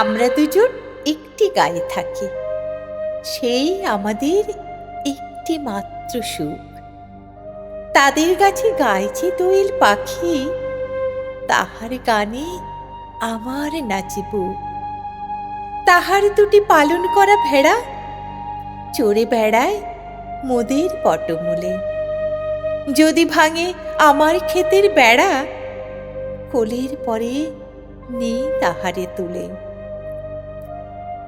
আমরা দুজন একটি গায়ে থাকি। সেই আমাদের একটি মাত্র সুখ। তাদের কাছে গাইছে দোয়েল পাখি, তাহার গানে আমার নাচিব তাহার দুটি পালন করা ভেড়া চড়ে বেড়ায় মোদের পটমূলে। যদি ভাঙে আমার ক্ষেতের বেড়া, কোলের পরে নেই তাহারে তুলে।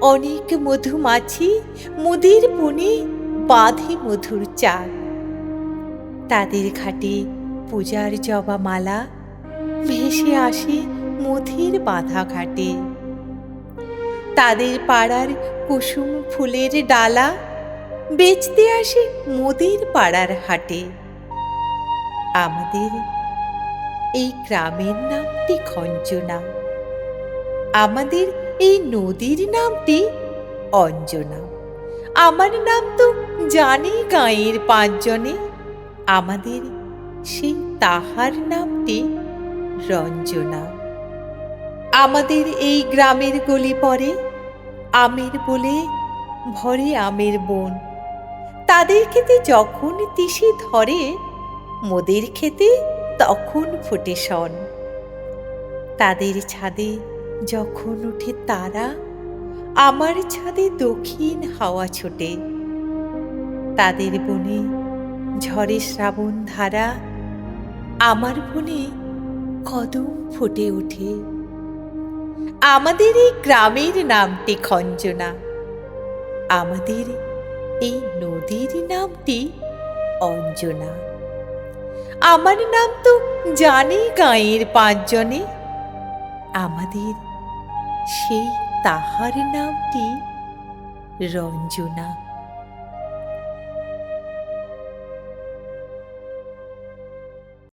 অনেক মধুমাছি মুদির বনে বাঁধে মধুর চাক তাদের ঘাটে পূজার জবা মালা, ভেসে আসে মধুর বাঁধা ঘাটে। তাদের পাড়ার কুসুম ফুলের ডালা, বেচতে আসে মোদের পাড়ার হাটে। আমাদের এই গ্রামের নামটি খঞ্জনা। আমাদের এই নদীর নামটি অঞ্জনা। আমার নাম তো জানি গাঁয়ের পাঁচজনে। আমাদের সেই তাহার নামটি রঞ্জনা। আমাদের এই গ্রামের গলি পরে আমের বলে ভরে আমের বন। তাদের খেতে যখন তিসি ধরে, মোদের খেতে তখন ফোটে সন তাদের ছাদে যখন ওঠে তারা আমার ছাদে দক্ষিণ হাওয়া ছোটে, তাদের বনে ঝড়ে শ্রাবণ ধারা আমার বনে কদম ফুটে ওঠে। আমাদের এই গ্রামের নামটি খঞ্জনা, আমাদের এই নদীর নামটি অঞ্জনা। আমার নাম তো জানে গাঁয়ের পাঁচজনে, আমাদের সেই তাহার নামটি রঞ্জনা।